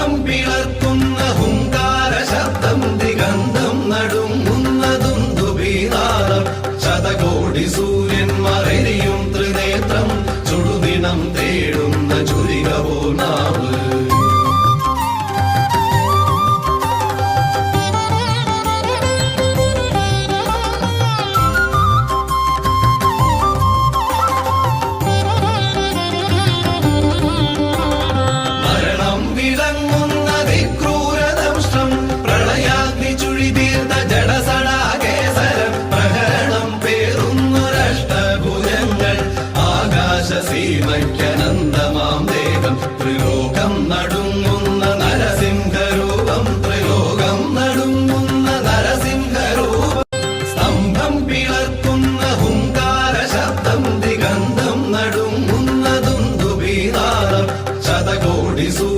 ദാഹം പിളർക്കുന്ന ഹുങ്കാര ശബ്ദം ദിഗന്ധം നടുങ്ങുന്ന ദുന്തുബീനാദം ശതകോടി സൂര്യൻ മറരിയും ത്രിനേത്രം ചുടുദിനം തേടുന്ന ചുരിക നാം. സീമയ്ക്കനന്ദമാം ദേഹം. ത്രിലോകം നടുങ്ങുന്ന നരസിംഹരൂപം. ത്രിലോകം നടുങ്ങുന്ന നരസിംഹരൂപം. സ്തംഭം പിളർക്കുന്ന ഹുങ്കാര ശബ്ദം. ദിഗന്ധം നടുങ്ങുന്ന ദുന്ദുബീതാരം ശതകോടി സൂ